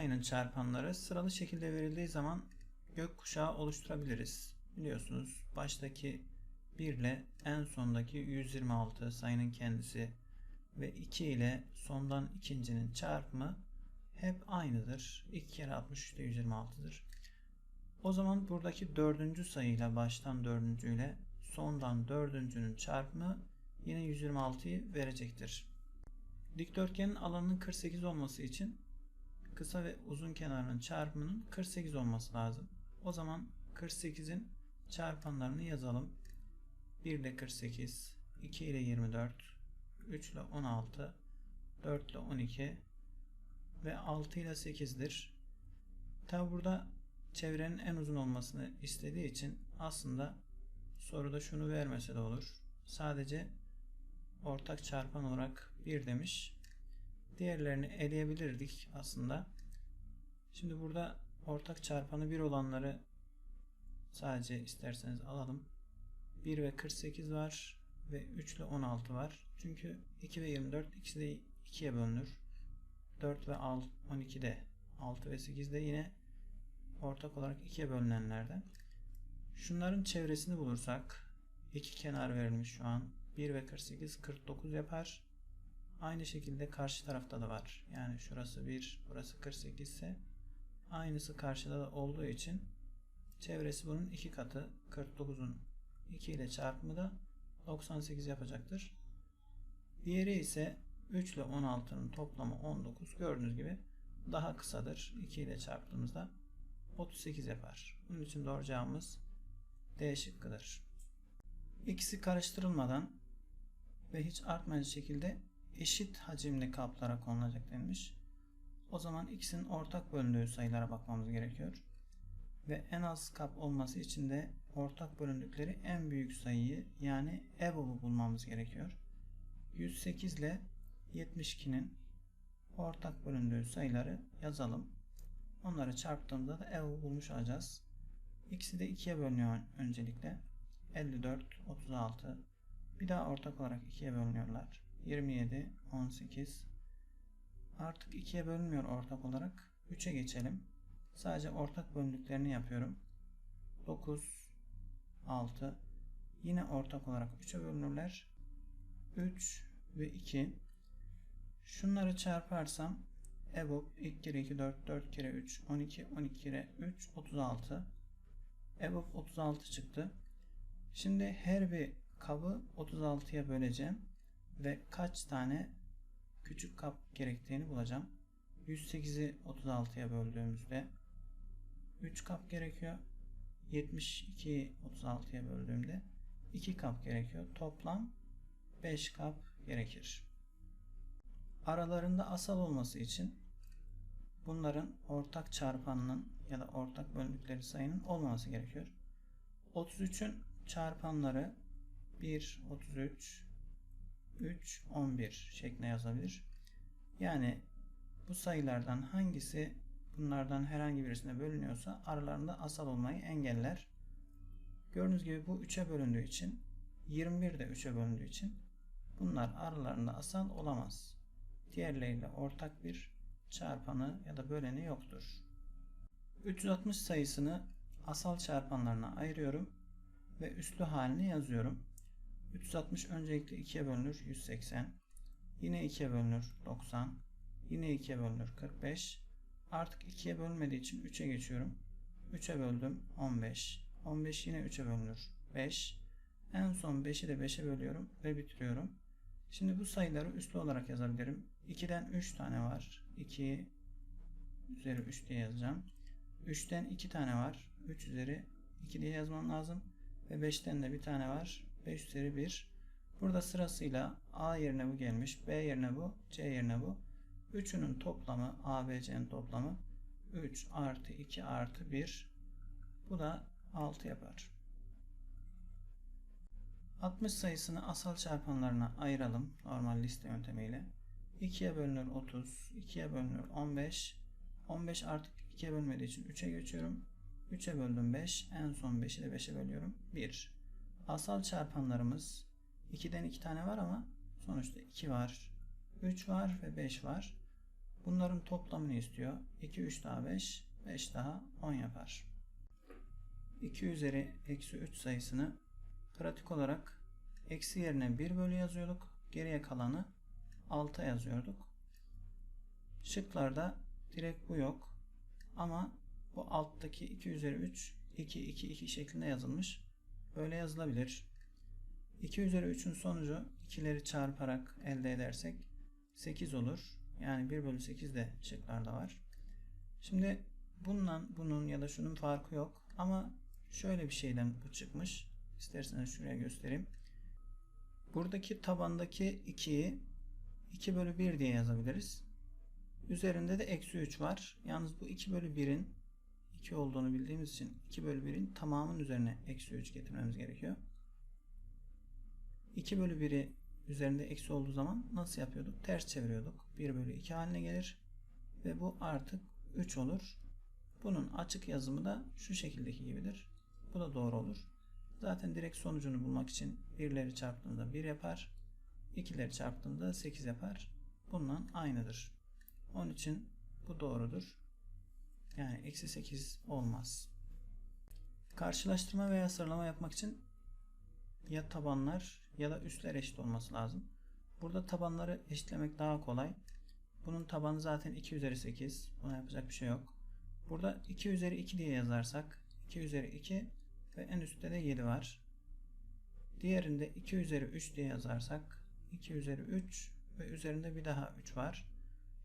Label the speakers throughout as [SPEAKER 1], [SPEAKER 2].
[SPEAKER 1] Sayının çarpanları sıralı şekilde verildiği zaman gökkuşağı oluşturabiliriz. Biliyorsunuz baştaki 1 ile en sondaki 126 sayının kendisi ve 2 ile sondan ikincinin çarpımı hep aynıdır. 2 kere 63 de 126'dır. O zaman buradaki dördüncü sayıyla baştan dördüncüyle sondan dördüncünün çarpımı yine 126'yı verecektir. Dikdörtgenin alanının 48 olması için kısa ve uzun kenarının çarpımının 48 olması lazım. O zaman 48'in çarpanlarını yazalım. 1 ile 48, 2 ile 24, 3 ile 16, 4 ile 12 ve 6 ile 8'dir. Tabi burada çevrenin en uzun olmasını istediği için aslında soruda şunu vermese de olur. Sadece ortak çarpan olarak 1 demiş. Diğerlerini eleyebilirdik aslında. Şimdi burada ortak çarpanı 1 olanları sadece isterseniz alalım. 1 ve 48 var ve 3 ile 16 var. Çünkü 2 ve 24 ikisi de 2'ye bölünür. 4 ve 12 de 6 ve 8 de yine ortak olarak 2'ye bölünenlerden. Şunların çevresini bulursak iki kenar verilmiş şu an. 1 ve 48 49 yapar. Aynı şekilde karşı tarafta da var. Yani şurası 1, burası 48 ise aynısı karşıda da olduğu için çevresi bunun iki katı 49'un 2 ile çarpımı da 98 yapacaktır. Diğeri ise 3 ile 16'nın toplamı 19. Gördüğünüz gibi daha kısadır. 2 ile çarptığımızda 38 yapar. Bunun için doğru cevabımız D şıkkıdır. İkisi karıştırılmadan ve hiç artmayacak şekilde eşit hacimli kaplara konulacak denmiş. O zaman ikisinin ortak bölündüğü sayılara bakmamız gerekiyor. Ve en az kap olması için de ortak bölündükleri en büyük sayıyı yani EBOB'u bulmamız gerekiyor. 108 ile 72'nin ortak bölündüğü sayıları yazalım. Onları çarptığımızda da EBOB'u bulmuş olacağız. İkisi de 2'ye bölünüyor öncelikle. 54, 36. Bir daha ortak olarak 2'ye bölünüyorlar. 27, 18. Artık 2'ye bölünmüyor ortak olarak. 3'e geçelim. Sadece ortak bölündüklerini yapıyorum. 9, 6. Yine ortak olarak 3'e bölünürler. 3 ve 2. Şunları çarparsam EBOB 2 kere 2 4 4 kere 3 12 12 kere 3 36. EBOB 36 çıktı. Şimdi her bir kabı 36'ya böleceğim ve kaç tane küçük kap gerektiğini bulacağım. 108'i 36'ya böldüğümüzde 3 kap gerekiyor. 72'yi 36'ya böldüğümde 2 kap gerekiyor. Toplam 5 kap gerekir. Aralarında asal olması için bunların ortak çarpanının ya da ortak böldükleri sayının olmaması gerekiyor. 33'ün çarpanları 1, 33, 3, 11 şeklinde yazabilir. Yani bu sayılardan hangisi bunlardan herhangi birisine bölünüyorsa aralarında asal olmayı engeller. Gördüğünüz gibi bu 3'e bölündüğü için 21 de 3'e bölündüğü için bunlar aralarında asal olamaz. Diğerleriyle ortak bir çarpanı ya da böleni yoktur. 360 sayısını asal çarpanlarına ayırıyorum ve üslü halini yazıyorum. 360 öncelikle 2'ye bölünür 180. Yine 2'ye bölünür 90. Yine 2'ye bölünür 45. Artık 2'ye bölünmediği için 3'e geçiyorum. 3'e böldüm 15. 15 yine 3'e bölünür 5. En son 5'i de 5'e bölüyorum ve bitiriyorum. Şimdi bu sayıları üslü olarak yazabilirim. 2'den 3 tane var. 2 üzeri 3 diye yazacağım. 3'ten 2 tane var. 3 üzeri 2 diye yazmam lazım. Ve 5'ten de bir tane var. 5 üzeri 1. Burada sırasıyla A yerine bu gelmiş. B yerine bu. C yerine bu. Üçünün toplamı A, B, C'nin toplamı 3 artı 2 artı 1. Bu da 6 yapar. 60 sayısını asal çarpanlarına ayıralım. Normal liste yöntemiyle. 2'ye bölünür 30. 2'ye bölünür 15. 15 artık 2'ye bölmediği için 3'e geçiyorum. 3'e böldüm 5. En son 5'i de 5'e bölüyorum. 1. Asal çarpanlarımız 2'den 2 tane var ama sonuçta 2 var. 3 var ve 5 var. Bunların toplamını istiyor. 2, 3 daha 5, 5 daha 10 yapar. 2 üzeri eksi 3 sayısını pratik olarak eksi yerine 1 bölü yazıyorduk. Geriye kalanı 6 yazıyorduk. Şıklarda direkt bu yok. Ama bu alttaki 2 üzeri 3 2 2 2 şeklinde yazılmış. Böyle yazılabilir. 2 üzeri 3'ün sonucu ikileri çarparak elde edersek 8 olur. Yani 1 bölü 8 de şıklarda var. Şimdi bundan bunun ya da şunun farkı yok. Ama şöyle bir şeyden bu çıkmış. İsterseniz şuraya göstereyim. Buradaki tabandaki 2'yi 2 bölü 1 diye yazabiliriz. Üzerinde de eksi 3 var. Yalnız bu 2 bölü 1'in 2 olduğunu bildiğimiz için 2 bölü 1'in tamamının üzerine eksi 3 getirmemiz gerekiyor. 2 bölü 1'i üzerinde eksi olduğu zaman nasıl yapıyorduk? Ters çeviriyorduk. 1 bölü 2 haline gelir. Ve bu artık 3 olur. Bunun açık yazımı da şu şekildeki gibidir. Bu da doğru olur. Zaten direkt sonucunu bulmak için birleri çarptığında 1 yapar. ikileri çarptığında 8 yapar. Bununla aynıdır. Onun için bu doğrudur. Yani eksi 8 olmaz. Karşılaştırma veya sıralama yapmak için ya tabanlar ya da üstler eşit olması lazım. Burada tabanları eşitlemek daha kolay. Bunun tabanı zaten 2 üzeri 8. Buna yapacak bir şey yok. Burada 2 üzeri 2 diye yazarsak 2 üzeri 2 ve en üstte de 7 var. Diğerinde 2 üzeri 3 diye yazarsak 2 üzeri 3 ve üzerinde bir daha 3 var.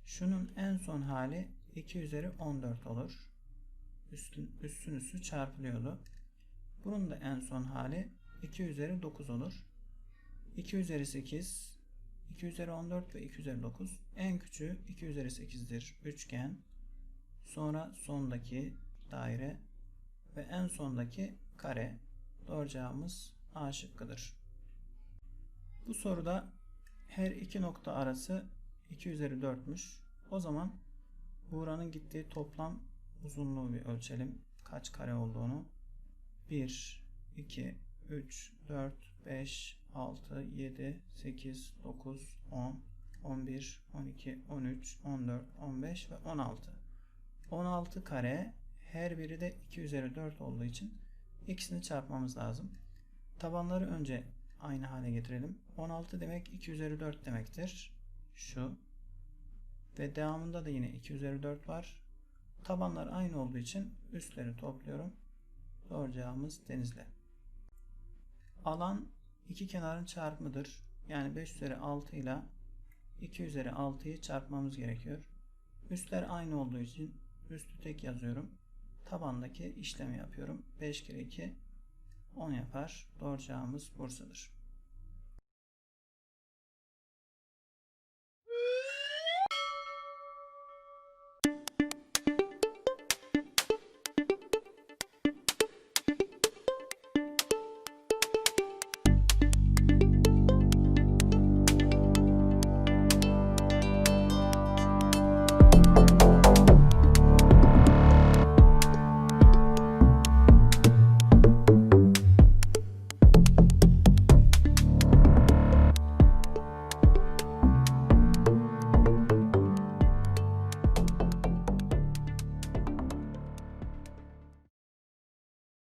[SPEAKER 1] Şunun en son hali 2 üzeri 14 olur. Üstün, üstün üstü çarpılıyordu. Bunun da en son hali 2 üzeri 9 olur. 2 üzeri 8, 2 üzeri 14 ve 2 üzeri 9. En küçüğü 2 üzeri 8'dir. Üçgen. Sonra sondaki daire ve en sondaki kare. Doğru cevabımız A şıkkıdır. Bu soruda her iki nokta arası 2 üzeri 4'müş. O zaman Buğra'nın gittiği toplam uzunluğu bir ölçelim. Kaç kare olduğunu. 1, 2, 3, 4, 5, 6, 7, 8, 9, 10, 11, 12, 13, 14, 15 ve 16. 16 kare her biri de 2 üzeri 4 olduğu için ikisini çarpmamız lazım. Tabanları önce aynı hale getirelim. 16 demek 2 üzeri 4 demektir. Şu. Ve devamında da yine 2 üzeri 4 var. Tabanlar aynı olduğu için üstleri topluyorum. Doğru cevabımız Denizli. Alan iki kenarın çarpımıdır. Yani 5 üzeri 6 ile 2 üzeri 6'yı çarpmamız gerekiyor. Üstler aynı olduğu için üstü tek yazıyorum. Tabandaki işlemi yapıyorum. 5 kere 2 10 yapar. Doğru cevabımız Bursa'dır.